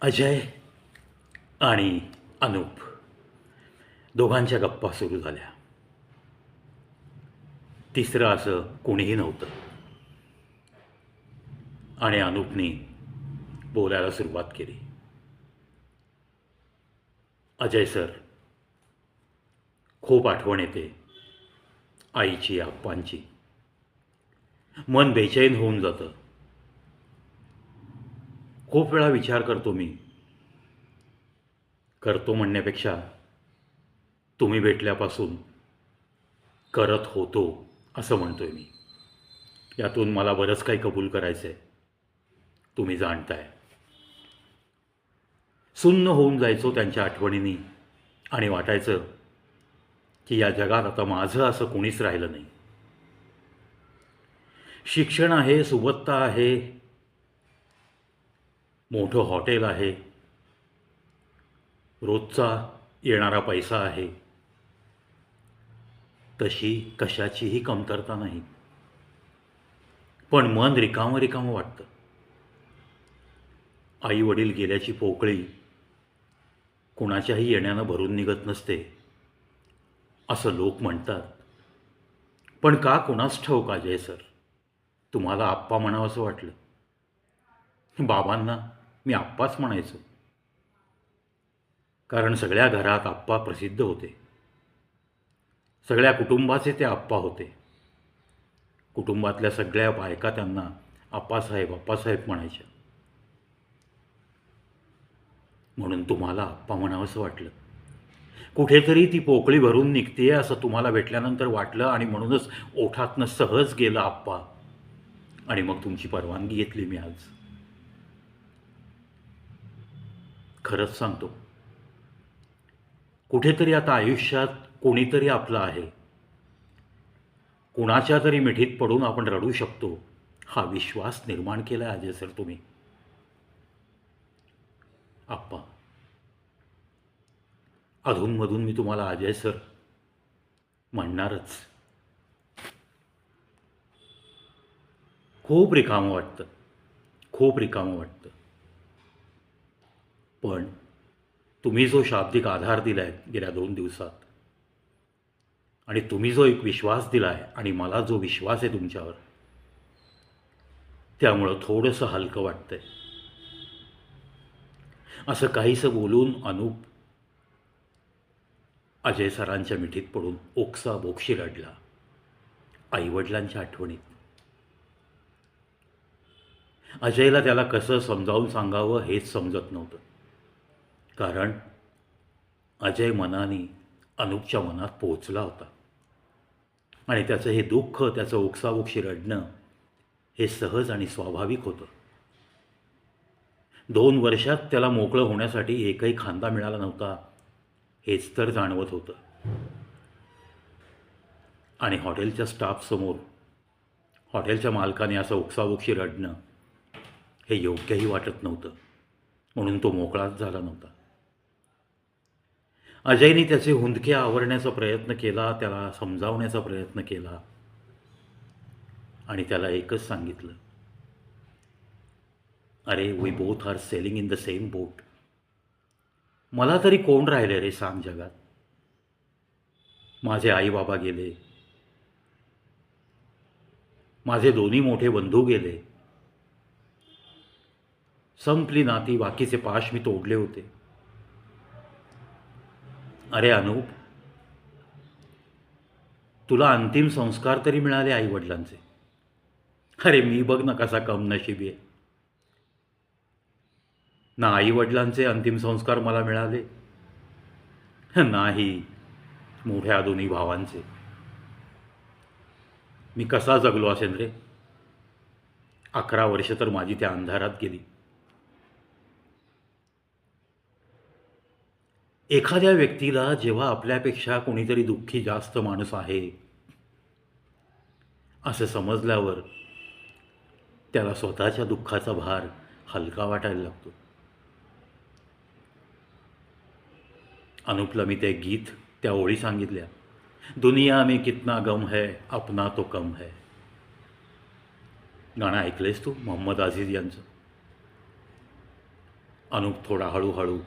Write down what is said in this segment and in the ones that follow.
अजय आणि अनूप दोघांच्या गप्पा सुरू झाल्या. तिसरं असं कोणीही नव्हतं. आणि अनूपने बोलायला सुरुवात केली. अजय सर खूप आठवण येते आईची आप्पांची. मन बेचैन होऊन जातं. खूप वेळा विचार करतो मी. करतो म्हणण्यापेक्षा तुम्ही भेटल्यापासून करत होतो असं म्हणतोय मी. यातून मला बरंच काही कबूल करायचं आहे तुम्ही जाणताय. सुन्न होऊन जायचो त्यांच्या आठवणींनी आणि वाटायचं की या जगात आता माझं असं कोणीच राहिलं नाही. शिक्षण आहे सुबत्ता आहे मोठं हॉटेल आहे. रोजचा येणारा पैसा आहे. तशी कशाचीही कमतरता नाही. पण मन रिकामं रिकामं वाटतं. आई वडील गेल्याची पोकळी कुणाच्याही येण्यानं भरून निघत नसते असं लोक म्हणतात. पण का कुणास ठाऊक अजय सर? तुम्हाला आप्पा म्हणावं असं वाटलं. बाबांना मी आप्पाच म्हणायचो. कारण सगळ्या घरात आप्पा प्रसिद्ध होते. सगळ्या कुटुंबाचे ते आप्पा होते. कुटुंबातल्या सगळ्या बायका त्यांना आप्पासाहेब आप्पासाहेब म्हणायच्या. म्हणून तुम्हाला आप्पा म्हणावंसं वाटलं. कुठेतरी ती पोकळी भरून निघतेय असं तुम्हाला भेटल्यानंतर वाटलं आणि म्हणूनच ओठातनं सहज गेलं आप्पा. आणि मग तुमची परवानगी घेतली मी आज. खरंच सांगतो. कुठेतरी आता आयुष्यात कोणीतरी आपलं आहे. कुणाच्या तरी मिठीत पडून आपण रडू शकतो. हा विश्वास निर्माण केला अजय सर तुम्ही. आप्पा. अधूनमधून मी तुम्हाला अजय सर म्हणणारच. खूप रिकामं वाटतं. खूप रिकामं वाटतं. पण तुम्ही जो शाब्दिक आधार दिला आहे गेल्या दोन दिवसात आणि तुम्ही जो एक विश्वास दिला आहे आणि मला जो विश्वास आहे तुमच्यावर त्यामुळं थोडंसं हलकं वाटतंय. असं काहीसं बोलून अनूप अजय सरांच्या मिठीत पडून ओक्सा बोक्षी रडला. आईवडिलांच्या आठवणीत. अजयला त्याला कसं समजावून सांगावं हेच समजत नव्हतं. कारण अजय मनाने अनूपच्या मनात पोहोचला होता. आणि त्याचं हे दुःख त्याचं ओक्साबोक्षी रडणं हे सहज आणि स्वाभाविक होतं. दोन वर्षात त्याला मोकळं होण्यासाठी एकही खांदा मिळाला नव्हता हेच तर जाणवत होतं. आणि हॉटेलच्या स्टाफसमोर हॉटेलच्या मालकाने असं ओक्साबोक्षी रडणं हे योग्यही वाटत नव्हतं. म्हणून तो मोकळाच झाला नव्हता. अजयने त्याचे हुंदके आवरण्याचा प्रयत्न केला त्याला समजावण्याचा प्रयत्न केला आणि त्याला एकच सांगितलं अरे we both are sailing in the same boat मला तरी कोण राहिले रे सांग जगात? माझे आई बाबा गेले. माझे दोन्ही मोठे बंधू गेले. संपली नाती बाकीचे पाश मी तोडले होते. अरे अनूप तुला अंतिम संस्कार तरी मिळाले आईवडिलांचे. अरे मी बघ ना कसा कम नशिबी आहे. ना आईवडिलांचे अंतिम संस्कार मला मिळाले नाही मोठ्या दोन्ही भावांचे. मी कसा जगलो असेल रे? अकरा वर्ष तर माझी त्या अंधारात गेली. एखाद्या व्यक्तीला जेव्हा आपल्यापेक्षा कोणीतरी दुःखी जास्त माणूस आहे असं समजल्यावर त्याला स्वतःच्या दुःखाचा भार हलका वाटायला लागतो. अनुपला मी ते गीत त्या ओळी सांगितल्या दुनिया में कितना गम है अपना तो कम है. गाणं ऐकलंयस तू? मोहम्मद आझीज यांचं. अनुप थोडा हळूहळू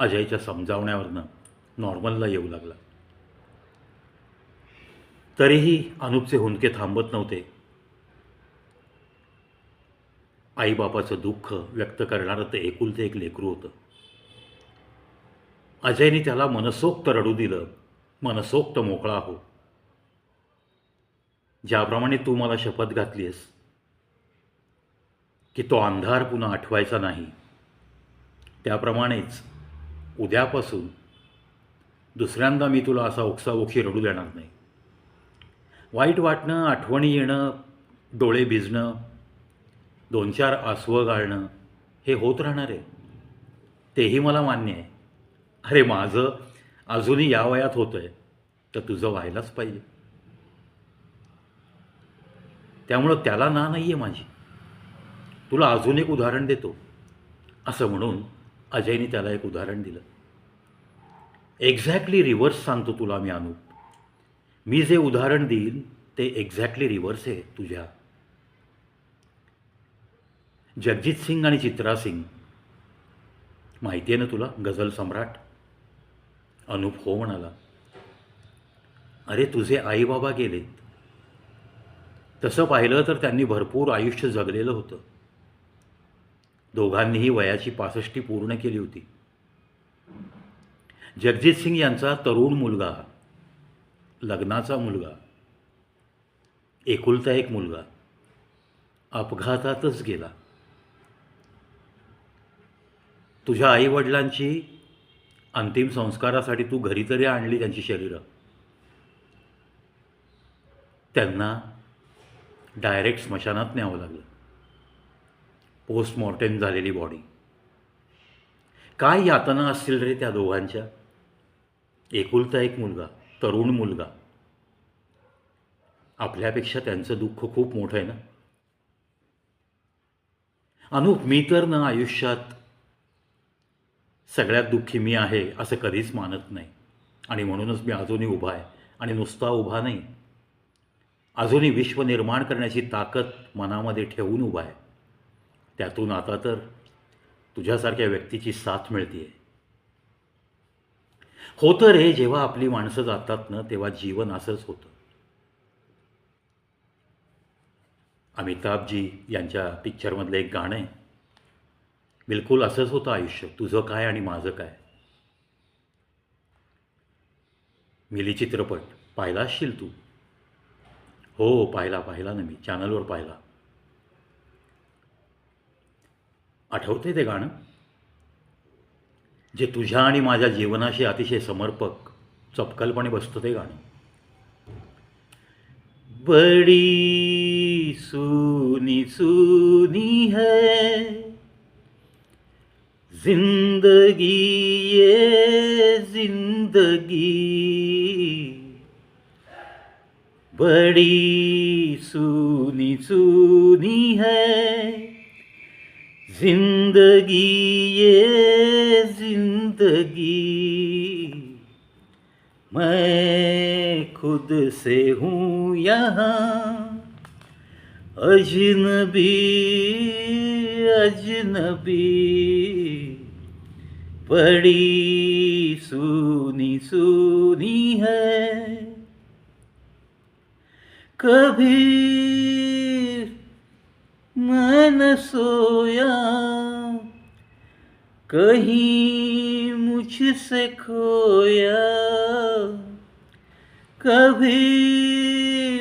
अजयच्या समजावण्यावरनं नॉर्मलला येऊ लागला. तरीही अनुपचे हुंदके थांबत नव्हते. आईबापाचं दुःख व्यक्त करणारं ते एकुलते एक लेकरू होतं. अजयने त्याला मनसोक्त रडू दिलं मनसोक्त मोकळा हो. ज्याप्रमाणे तू मला शपथ घातलीस की तो अंधार पुन्हा आठवायचा नाही. त्याप्रमाणेच उद्यापासून दुसऱ्यांदा मी तुला असा ओक्साओखी रडू देणार नाही. वाईट वाटणं आठवणी येणं डोळे भिजणं दोन चार आसवं गाळणं हे होत राहणार. आहे तेही मला मान्य आहे. अरे माझं अजूनही या वयात होतं आहे तर तुझं व्हायलाच पाहिजे. त्यामुळं त्याला ना नाही आहे माझी. तुला अजून एक उदाहरण देतो. असं म्हणून अजयने त्याला एक उदाहरण दिलं. एक्झॅक्टली रिव्हर्स सांगतो तुला मी अनुप. मी जे उदाहरण देईन ते एक्झॅक्टली रिव्हर्स आहे तुझ्या. जगजित सिंग आणि चित्रा सिंग. माहिती आहे ना तुला गझल सम्राट? अनुप हो म्हणाला. अरे तुझे आईबाबा गेलेत. तसं पाहिलं तर त्यांनी भरपूर आयुष्य जगलेलं होतं. दोघांनीही वयाची पासष्टी पूर्ण केली होती. जगजित सिंग यांचा तरुण मुलगा लग्नाचा मुलगा एकुलता एक मुलगा अपघातातच गेला. तुझ्या आईवडिलांची अंतिम संस्कारासाठी तू घरी तरी आणली त्यांची शरीरं. त्यांना डायरेक्ट स्मशानात न्यावं लागलं. पोस्टमॉर्टेम झालेली बॉडी. काय यातना असतील रे त्या दोघांच्या? एकुलता एक मुलगा तरुण मुलगा. आपल्यापेक्षा त्यांचं दुःख खूप मोठं आहे ना? अनुप मी तर ना आयुष्यात सगळ्यात दुःखी मी आहे असं कधीच मानत नाही. आणि म्हणूनच मी अजूनही उभा आहे. आणि नुसता उभा नाही. अजूनही विश्व निर्माण करण्याची ताकद मनामध्ये ठेवून उभा आहे. त्यातून आता तर तुझ्यासारख्या व्यक्तीची साथ मिळते आहे होतं रे जेव्हा आपली माणसं जातात ना तेव्हा जीवन असंच होतं. अमिताभजी यांच्या पिक्चरमधलं एक गाणं आहे. बिलकुल असंच होतं आयुष्य तुझं काय आणि माझं काय. मिली चित्रपट पाहिला असशील तू? हो पाहिला पाहिला ना मी चॅनलवर पाहिला. आठवते ते गाणं? जे तुझ्या आणि माझ्या जीवनाशी अतिशय समर्पक चपकलपणे बसतं ते गाणं. बड़ी सुनी सुनी है जिंदगी ये जिंदगी. बड़ी सुनी सुनी है जिंदगी ये जिंदगी। मैं खुद से हूँ यहाँ। अजनबी अजनबी। बड़ी सुनी सुनी है। कभी मन सोया कहीं मुझसे खोया। कभी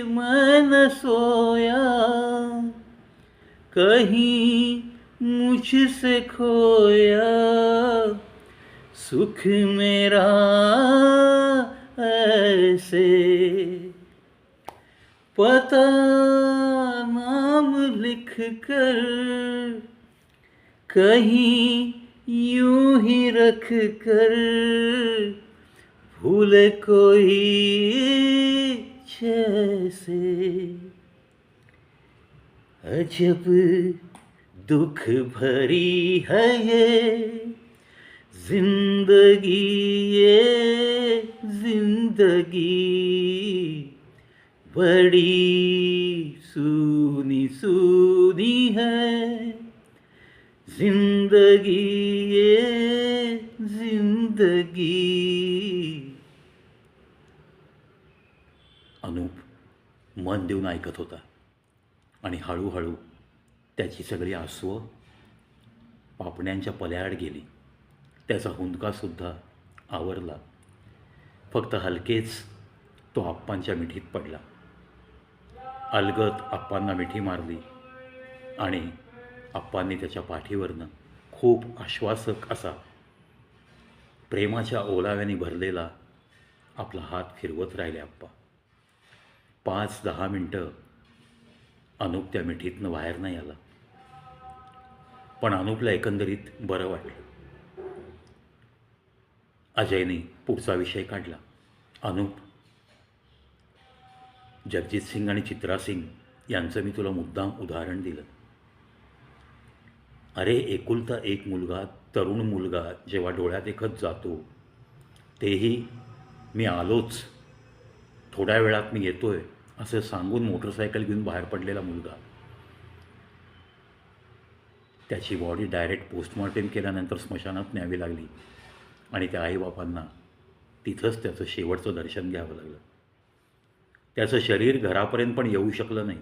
मन सोया कहीं मुझसे खोया। सुख मेरा ऐसे पता नाम लिख कर कहीं यूँ ही रख कर भूल कोई जैसे। अजब दुख भरी है ये ज़िंदगी ये ज़िंदगी। बड़ी सुनी सुनी है जिंदगी ये जिंदगी। अनूप मन देऊन ऐकत होता आणि हळूहळू त्याची सगळी आसवं पापण्यांच्या पल्याआड गेली. त्याचा हुंदकासुद्धा आवरला. फक्त हलकेच तो आप्पांच्या मिठीत पडला. अलगत आप्पांना मिठी मारली आणि आप्पांनी त्याच्या पाठीवरनं खूप आश्वासक असा प्रेमाच्या ओलाव्याने भरलेला आपला हात फिरवत राहिले आप्पा. पाच दहा मिनटं अनुप त्या मिठीतनं बाहेर नाही आला. पण अनुपला एकंदरीत बरं वाटलं. अजयने पुढचा विषय काढला. अनुप जगजित सिंग आणि चित्रा सिंग यांचं मी तुला मुद्दाम उदाहरण दिलं. अरे एकुलता एक मुलगा तरुण मुलगा जेव्हा डोळ्यात एकच जातो तेही मी आलोच. थोड्या वेळात मी येतोय असं सांगून मोटरसायकल घेऊन बाहेर पडलेला मुलगा. त्याची बॉडी डायरेक्ट पोस्टमॉर्टम केल्यानंतर स्मशानात न्यावी लागली आणि त्या आईबापांना तिथंच त्याचं शेवटचं दर्शन घ्यावं लागलं. त्याचं शरीर घरापर्यंत पण येऊ शकलं नाही.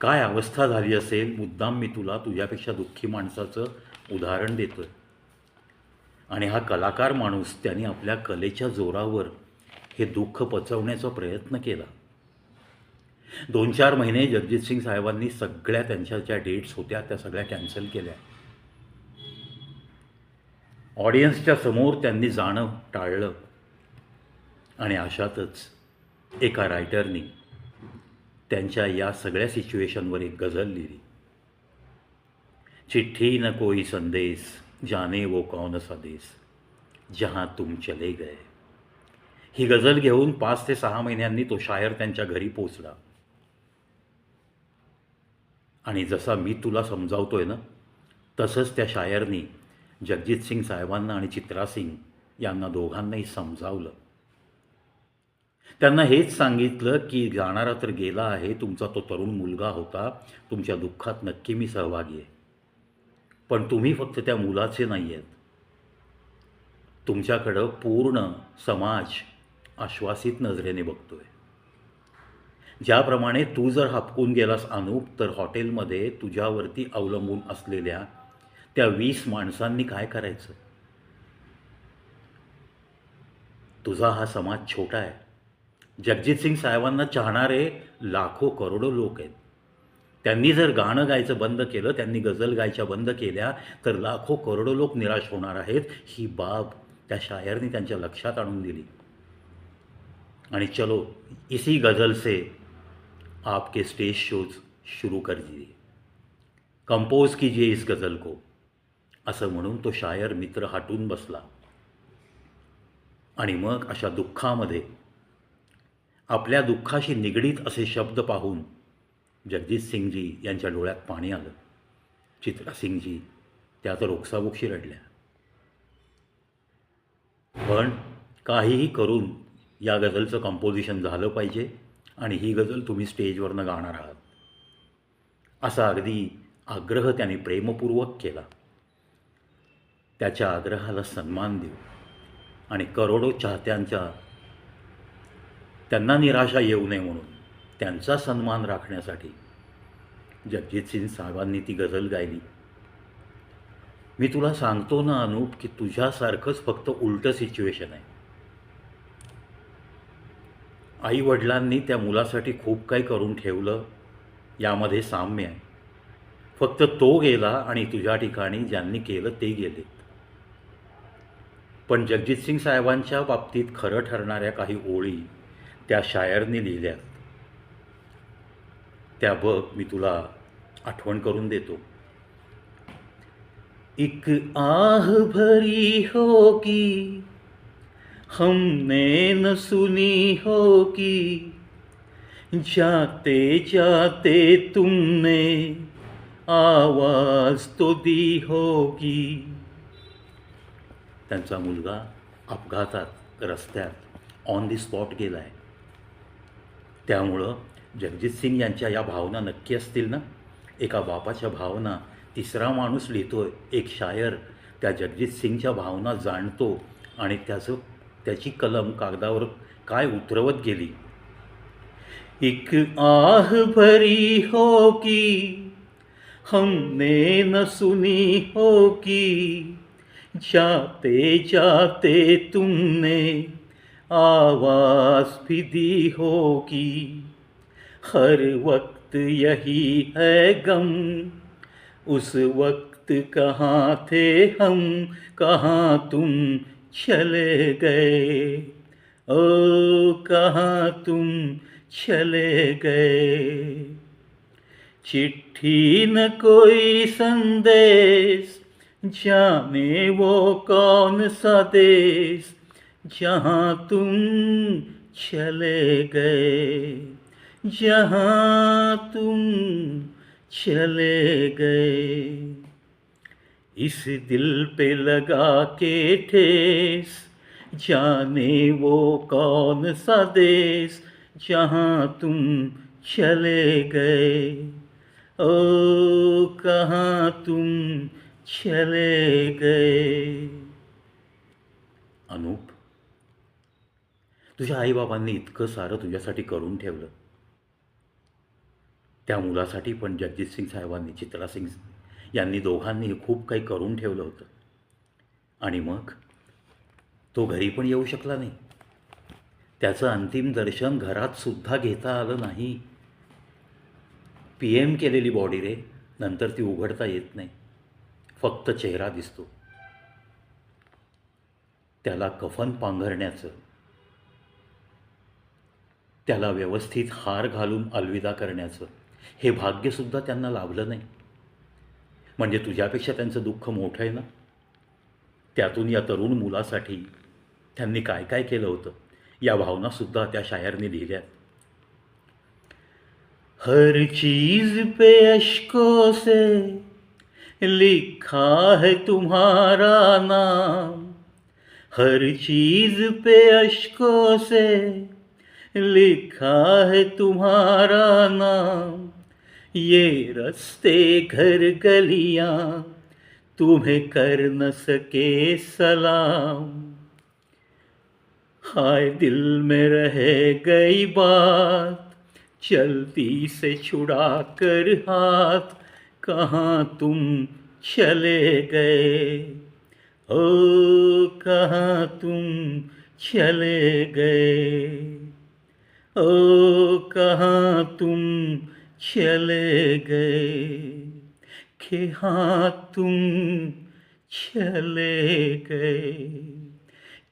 काय अवस्था झाली असेल? मुद्दाम मी तुला तुझ्यापेक्षा दुःखी माणसाचं उदाहरण देतो आणि हा कलाकार माणूस त्याने आपल्या कलेच्या जोरावर हे दुःख पचवण्याचा प्रयत्न केला. दोन चार महिने जगजित सिंग साहेबांनी सगळ्या त्यांच्या ज्या डेट्स होत्या त्या सगळ्या कॅन्सल केल्या. ऑडियन्सच्या समोर त्यांनी जाणं टाळलं. आणि अशातच एका रायटरनी त्यांच्या या सगळ्या सिच्युएशनवर एक गझल लिहिली. चिठ्ठी न कोई संदेश जाने वो कौन सा देश जहाँ तुम चले गए. ही गझल घेऊन पाच ते सहा महिन्यांनी तो शायर त्यांच्या घरी पोचला आणि जसा मी तुला समजावतोय ना तसंच त्या शायरनी जगजित सिंग साहेबांना आणि चित्रा सिंग यांना दोघांनाही समजावलं. त्यांना हेच सांगितलं की जाणारा तर गेला आहे तुमचा तो तरुण मुलगा होता तुमच्या दुःखात नक्की मी सहभागी आहे. पण तुम्ही फक्त त्या मुलाचे नाही आहेत तुमच्याकडं पूर्ण समाज आश्वासित नजरेने बघतोय. ज्याप्रमाणे तू जर हपकून गेलास अनुप तर हॉटेलमध्ये तुझ्यावरती अवलंबून असलेल्या त्या वीस माणसांनी काय करायचं? तुझा हा समाज छोटा आहे. जगजित सिंग साहेबांना चाहणारे लाखो करोडो लोक आहेत. त्यांनी जर गाणं गायचं बंद केलं त्यांनी गझल गायच्या बंद केल्या तर लाखो करोडो लोक निराश होणार आहेत. ही बाब त्या शायरनी त्यांच्या लक्षात आणून दिली. आणि चलो इसी गज़ल से आपके स्टेज शोज शुरू कर दिए. कंपोज कीजिए इस गज़ल को असं म्हणून तो शायर मित्र हटून बसला. आणि मग अशा दुःखामध्ये आपल्या दुःखाशी निगडीत असे शब्द पाहून जगजित सिंगजी यांच्या डोळ्यात पाणी आलं. चित्रा सिंगजी त्या तर ओक्साबोक्षी रडल्या. पण काहीही करून या गझलचं कंपोजिशन झालं पाहिजे आणि ही गझल तुम्ही स्टेजवरनं गाणार आहात. असा अगदी आग्रह त्याने प्रेमपूर्वक केला. त्याच्या आग्रहाला सन्मान देऊ आणि करोडो चाहत्यांच्या त्यांना निराशा येऊ नये म्हणून त्यांचा सन्मान राखण्यासाठी जगजित सिंग साहेबांनी ती गझल गायली. मी तुला सांगतो ना अनूप की तुझ्यासारखंच फक्त उलटं सिच्युएशन आहे. आई वडिलांनी त्या मुलासाठी खूप काही करून ठेवलं यामध्ये साम्य आहे. फक्त तो गेला आणि तुझ्या ठिकाणी ज्यांनी केलं ते गेले. पण जगजित सिंग साहेबांच्या बाबतीत खरं ठरणाऱ्या काही ओळी त्या शायरने लिहिल्यात. त्या बघ मी तुला आठवण करून देतो. एक आह भरी होगी हमने न सुनी होगी जाते जाते तुमने आवाज तो दी होगी त्यांचा मुलगा अपघातात रस्त्यात ऑन दी स्पॉट गेला आहे त्यामुळं जगजित सिंग यांच्या या भावना नक्की असतील ना? एका बापाच्या भावना तिसरा माणूस लिहितो एक शायर त्या जगजित सिंगच्या भावना जाणतो आणि त्याचं त्याची कलम कागदावर काय उतरवत गेली? एक आह भरी हो की हमने न सुनी हो की जाते जाते तुमने आवाज़ भी दी होगी। हर वक्त यही है गम। उस वक्त कहाँ थे हम, कहाँ तुम चले गए? ओ, कहाँ तुम चले गए? चिट्ठी न कोई संदेश, जाने वो कौन सा देश? जहाँ तुम चले गए जहाँ तुम चले गए। इस दिल पे लगा के ठेस जाने वो कौन सा देश जहाँ तुम चले गए। ओ कहाँ तुम चले गए। अनूप तुझ्या आईबाबांनी इतकं सारं तुझ्यासाठी करून ठेवलं. त्या मुलासाठी पण जगजित सिंग साहेबांनी चित्रा सिंग यांनी दोघांनी खूप काही करून ठेवलं होतं. आणि मग तो घरी पण येऊ शकला नाही. त्याचं अंतिम दर्शन घरात सुद्धा घेता आलं नाही. पी एम केलेली बॉडी रे नंतर ती उघडता येत नाही. फक्त चेहरा दिसतो. त्याला कफन पांघरण्याचं त्याला व्यवस्थित हार घालून अलविदा करण्याचं. हे भाग्यसुद्धा त्यांना लाभलं नाही. म्हणजे तुझ्यापेक्षा त्यांचं दुःख मोठं आहे ना? त्यातून या तरुण मुलासाठी त्यांनी काय काय केलं होतं? या भावनासुद्धा त्या शायरने लिहिल्या हर चीज पे अशको से लिखा है तुम्हारा नाम। हर चीज पे अशको से लिखा है तुम्हारा नाम। ये रस्ते, घर, गलियाँ, तुम्हें कर न सके सलाम। हाय, दिल में रह गई बात, चलती से छुड़ा कर हाथ, कहाँ तुम चले गए? ओ, कहाँ तुम चले गए? ओ कहाँ तुम चले गए? कि हाँ तुम चले गए?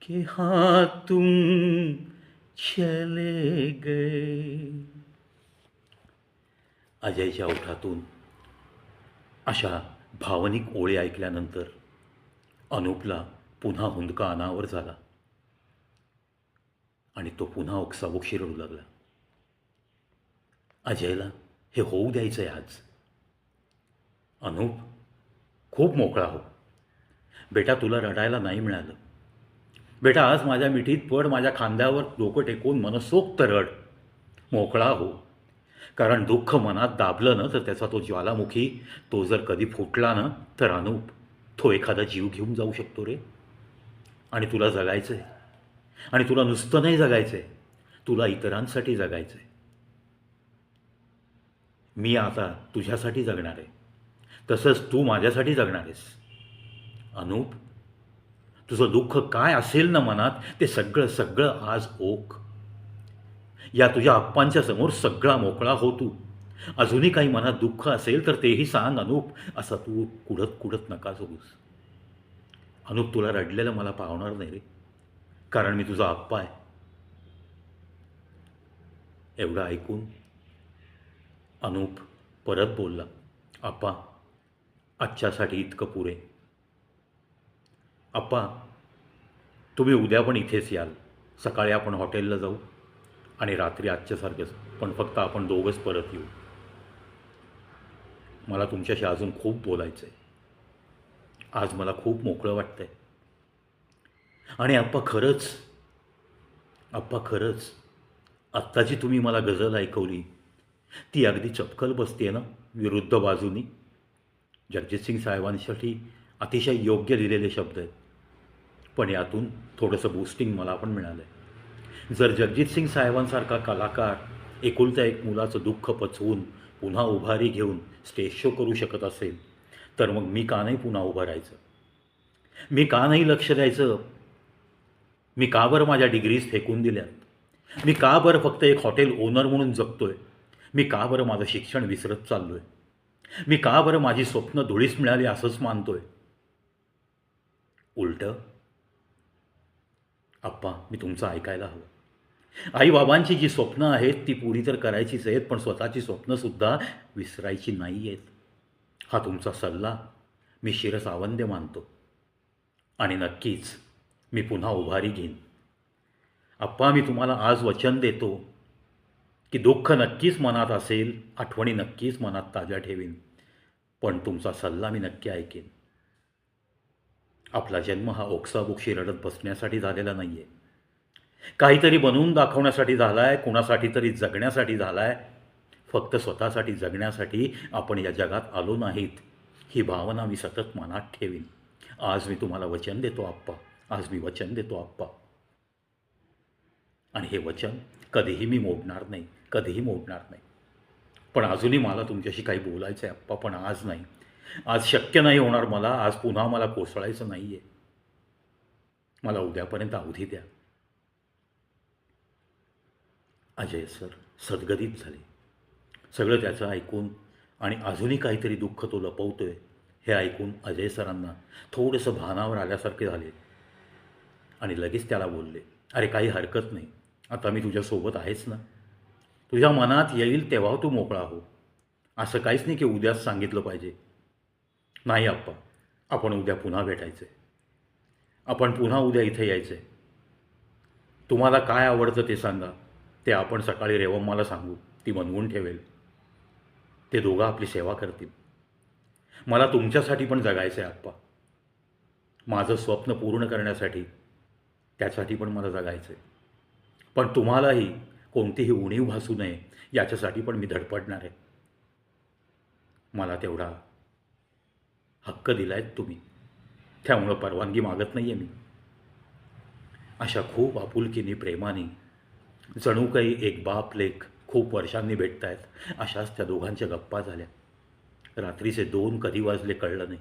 कि हाँ तुम चले गए? अजयच्या ओठातून अशा भावनिक ओळी ऐकल्यानंतर अनुपला पुन्हा हुंदका अनावर झाला. आणि तो पुन्हा ओक्साबोक्षी रडू लागला. अजयला हे होऊ द्यायचं आहे आज. अनुप खूप मोकळा हो. बेटा तुला रडायला नाही मिळालं. बेटा आज माझ्या मिठीत पड माझ्या खांद्यावर डोकं टेकून मनसोक्त रड. मोकळा हो. कारण दुःख मनात दाबलं ना तर त्याचा तो ज्वालामुखी तो जर कधी फुटला ना तर अनुप तो एखादा जीव घेऊन जाऊ शकतो रे. आणि तुला जगायचं आहे आणि तुला नुसतं नाही जगायचं आहे तुला इतरांसाठी जगायचं आहे मी आता तुझ्यासाठी जगणार आहे. तसंच तू माझ्यासाठी जगणार आहेस. अनुप तुझं दुःख काय असेल ना मनात ते सगळं सगळं आज ओक. या तुझ्या अप्पांच्या समोर सगळा मोकळा हो तू. अजूनही काही मनात दुःख असेल तर तेही सांग अनूप असा तू कुडत कुडत नका जगूस. अनुप तुला रडलेलं मला पावणार नाही रे. कारण मी तुझा आप्पा आहे. एवढं ऐकून अनुप परत बोलला आप्पा आजच्यासाठी इतकं पुरे. आप्पा तुम्ही उद्या पण इथेच याल. सकाळी आपण हॉटेलला जाऊ आणि रात्री आजच्यासारखंच पण फक्त आपण दोघंच परत येऊ. मला तुमच्याशी अजून खूप बोलायचं आहे आज मला खूप मोकळं वाटतं आहे आणि आप्पा खरंच आप्पा खरंच आत्ताची तुम्ही मला गझल ऐकवली ती अगदी चपकल बसते ना विरुद्ध बाजूनी. जगजितसिंग साहेबांसाठी अतिशय योग्य लिहिलेले शब्द आहेत. पण यातून थोडंसं बूस्टिंग मला पण मिळालं आहे जर जगजितसिंग साहेबांसारखा कलाकार एकुलत्या एक मुलाचं दुःख पचवून पुन्हा उभारी घेऊन स्टेज शो करू शकत असेल तर मग मी का नाही पुन्हा उभं राहायचं? मी का नाही लक्ष द्यायचं? मी का बरं माझ्या डिग्रीज फेकून दिल्यात? मी का बरं फक्त एक हॉटेल ओनर म्हणून जगतोय? मी का बरं माझं शिक्षण विसरत चाललोय? मी का बरं माझी स्वप्न धुळीस मिळाली असंच मानतोय? उलट आप्पा मी तुमचं ऐकायला हवं. आई बाबांची जी स्वप्न आहेत ती पुरी तर करायचीच आहेत पण स्वतःची स्वप्नसुद्धा विसरायची नाही आहेत. हा तुमचा सल्ला मी शिरसावंद्य मानतो. आणि नक्कीच मी पुन्हा उभारी घेईन. आप्पा मी तुम्हाला आज वचन देतो की दुःख नक्कीच मनात असेल आठवणी नक्कीच मनात ताज्या ठेवीन पण तुमचा सल्ला मी नक्की ऐकेन. आपला जन्म हा ओक्साबोक्षी रडत बसण्यासाठी झालेला नाही आहे काहीतरी बनवून दाखवण्यासाठी झाला आहे कुणासाठी तरी जगण्यासाठी झाला आहे फक्त स्वतःसाठी जगण्यासाठी आपण या जगात आलो नाहीत ही भावना मी सतत मनात ठेवीन. आज मी तुम्हाला वचन देतो आप्पा आज मी वचन देतो आप्पा. आणि हे वचन कधीही मी मोडणार नाही कधीही मोडणार नाही. पण अजूनही मला तुमच्याशी काही बोलायचं आहे आप्पा पण आज नाही. आज शक्य नाही होणार मला आज पुन्हा मला कोसळायचं नाही आहे मला उद्यापर्यंत अवधी द्या. अजय सर सद्गदित झाले. सगळं त्याचं ऐकून आणि अजूनही काहीतरी दुःख तो लपवतोय हे ऐकून अजय सरांना थोडंसं भानावर आल्यासारखे झाले. आणि लगेच त्याला बोलले अरे काही हरकत नाही. आता मी तुझ्यासोबत आहेच ना. तुझ्या मनात येईल तेव्हा तू मोकळा हो. असं काहीच नाही की उद्याच सांगितलं पाहिजे. नाही आप्पा. आपण उद्या पुन्हा भेटायचं आहे आपण पुन्हा उद्या इथे यायचं आहे तुम्हाला काय आवडतं ते सांगा. ते आपण सकाळी रेवम्माला सांगू. ती बनवून ठेवेल. ते दोघं आपली सेवा करतील. मला तुमच्यासाठी पण जगायचं आहे आप्पा. माझं स्वप्न पूर्ण करण्यासाठी त्यासाठी पण मला जगायचं आहे पण तुम्हालाही कोणतीही उणीव भासू नये याच्यासाठी पण मी धडपडणार आहे. मला तेवढा हक्क दिला आहेत तुम्ही. त्यामुळं परवानगी मागत नाही आहे मी. अशा खूप आपुलकीने प्रेमाने जणू काही एक बाप लेख खूप वर्षांनी भेटत आहेत अशाच त्या दोघांच्या गप्पा झाल्या. रात्रीचे दोन कधी वाजले कळलं नाही.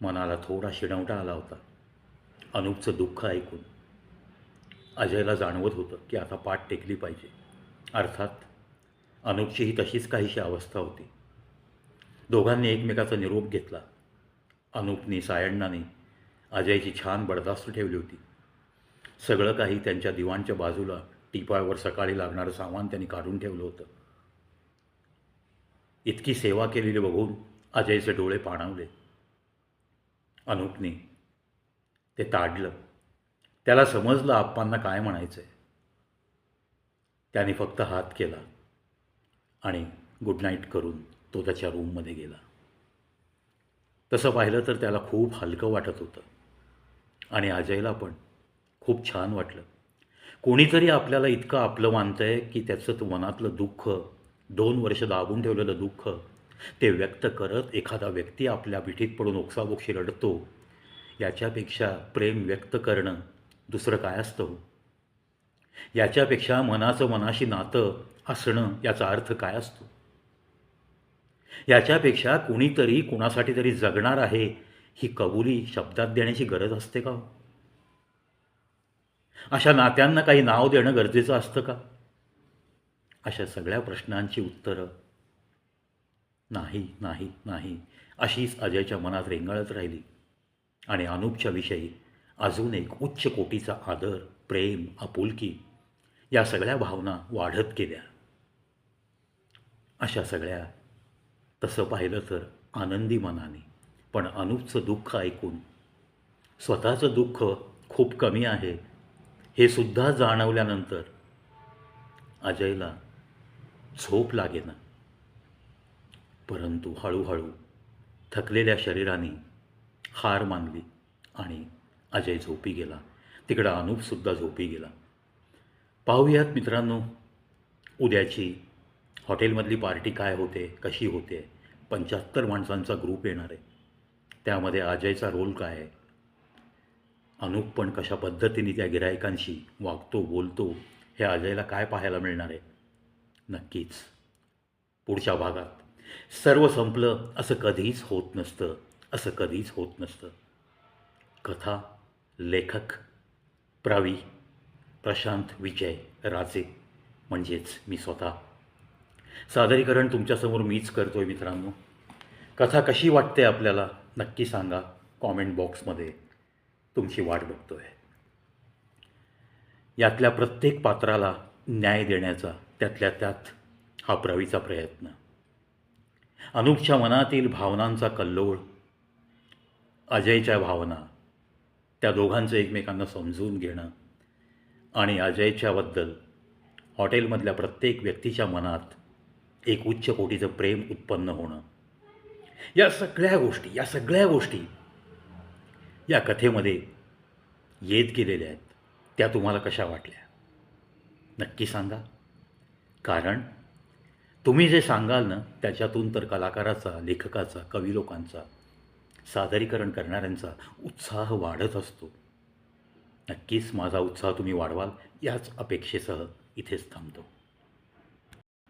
मनाला थोडा शिणवटा आला होता. अनुपचं दुःख ऐकून अजयला जाणवत होतं की आता पाठ टेकली पाहिजे. अर्थात अनुपचीही तशीच काहीशी अवस्था होती. दोघांनी एकमेकाचा निरोप घेतला. अनुपनी सायण्णाने अजयची छान बडदास्त ठेवली होती. सगळं काही त्यांच्या दिवाणच्या बाजूला टिपाळवर सकाळी लागणारं सामान त्यांनी काढून ठेवलं होतं. इतकी सेवा केलेली बघून अजयचे डोळे पाणावले. अनुपनी ते ताडलं. त्याला समजलं आप्पांना काय म्हणायचं आहे त्याने फक्त हात केला आणि गुड नाईट करून तो त्याच्या रूममध्ये गेला. तसं पाहिलं तर त्याला खूप हलकं वाटत होतं. आणि अजयला पण खूप छान वाटलं. कोणीतरी आपल्याला इतकं आपलं मानतं आहे की त्याचं मनातलं दुःख दोन वर्ष दाबून ठेवलेलं दुःख ते व्यक्त करत एखादा व्यक्ती आपल्या पिठीत पडून ओक्साबोक्षी रडतो याच्यापेक्षा प्रेम व्यक्त करणं दुसरं काय असतं हो? याच्यापेक्षा मनाचं मनाशी नातं असणं याचा अर्थ काय असतो याच्यापेक्षा कुणीतरी कुणासाठी तरी जगणार आहे ही कबुली शब्दात देण्याची गरज असते का हो? अशा नात्यांना काही नाव देणं गरजेचं असतं का अशा सगळ्या प्रश्नांची उत्तरं नाही नाही नाही अशीच अजयच्या मनात रेंगाळत राहिली आणि अनुपच्या विषयी अजून एक उच्च कोटीचा आदर प्रेम आपुलकी या सगळ्या भावना वाढत गेल्या. अशा सगळ्या तसं पाहिलं तर आनंदी मनाने. पण अनुपचं दुःख ऐकून स्वतःचं दुःख खूप कमी आहे हे सुद्धा जाणवल्यानंतर अजयला झोप लागेना. परंतु हळूहळू थकलेल्या शरीराने हार मानली आणि अजय झोपी गेला. तिकडं अनुपसुद्धा झोपी गेला. पाहूयात मित्रांनो उद्याची हॉटेलमधली पार्टी काय होते कशी होते पंच्याहत्तर माणसांचा ग्रुप येणार आहे. त्यामध्ये अजयचा रोल काय आहे? अनुप पण कशा पद्धतीने त्या गिरायकांशी वागतो बोलतो हे अजयला काय पाहायला मिळणार आहे? नक्कीच पुढच्या भागात. सर्व संपलं असं कधीच होत नसतं. असं कधीच होत नसतं. कथा लेखक प्रावी प्रशांत विजय राजे म्हणजेच मी स्वतः. सादरीकरण तुमच्यासमोर मीच करतोय मित्रांनो. कथा कशी वाटते आपल्याला नक्की सांगा कॉमेंट बॉक्समध्ये. तुमची वाट बघतोय. यातल्या प्रत्येक पात्राला न्याय देण्याचा त्यातल्या त्यात हा प्रवीचा प्रयत्न. अनुपच्या मनातील भावनांचा कल्लोळ अजयच्या भावना त्या दोघांचं एकमेकांना समजून घेणं आणि अजयच्याबद्दल हॉटेलमधल्या प्रत्येक व्यक्तीच्या मनात एक उच्च कोटीचं प्रेम उत्पन्न होणं. या सगळ्या गोष्टी या सगळ्या गोष्टी या कथेमध्ये येत गेलेल्या आहेत. त्या तुम्हाला कशा वाटल्या? नक्की सांगा. कारण तुम्ही जे सांगाल ना त्याच्यातून तर कलाकाराचा लेखकाचा कवी लोकांचा सादरीकरण करणाऱ्यांचा उत्साह वाढत असतो. नक्कीच माझा उत्साह तुम्ही वाढवाल याच अपेक्षेसह इथेच थांबतो.